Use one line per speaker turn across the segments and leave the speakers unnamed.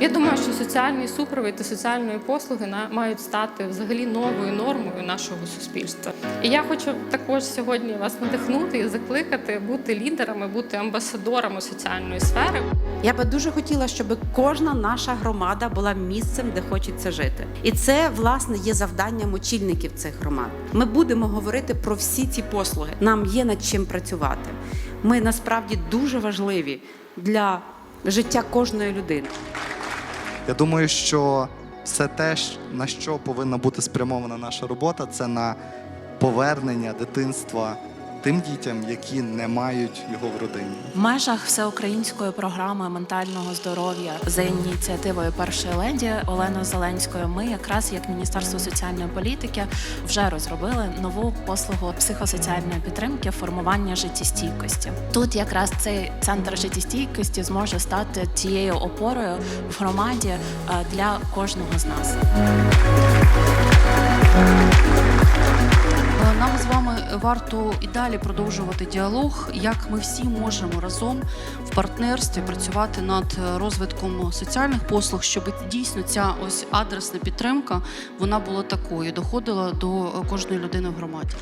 Я думаю, що соціальний супровід та соціальної послуги мають стати взагалі новою нормою нашого суспільства. І я хочу також сьогодні вас надихнути і закликати бути лідерами, бути амбасадорами соціальної сфери.
Я би дуже хотіла, щоб кожна наша громада була місцем, де хочеться жити. І це власне є завданням очільників цих громад. Ми будемо говорити про всі ці послуги. Нам є над чим працювати. Ми насправді дуже важливі для життя кожної людини.
Я думаю, що все те, на що повинна бути спрямована наша робота, це на повернення дитинства тим дітям, які не мають його в родині.
В межах всеукраїнської програми ментального здоров'я за ініціативою першої леді Олени Зеленської, ми якраз як Міністерство соціальної політики вже розробили нову послугу психосоціальної підтримки формування життєстійкості. Тут якраз цей центр життєстійкості зможе стати тією опорою в громаді е, для кожного з нас.
Варто і далі продовжувати діалог, як ми всі можемо разом в партнерстві працювати над розвитком соціальних послуг, щоб дійсно ця ось адресна підтримка вона була такою, доходила до кожної людини в громаді.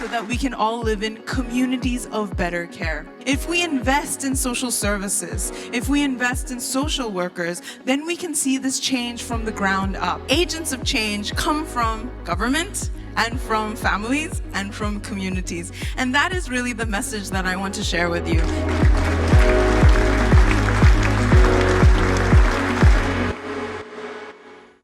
so that we can all live in communities of better care. If we invest in social services, if we invest in social workers, then we can see this change from the ground up. Agents of change come from government and from families and from communities. And that is really the message that I want to share with you.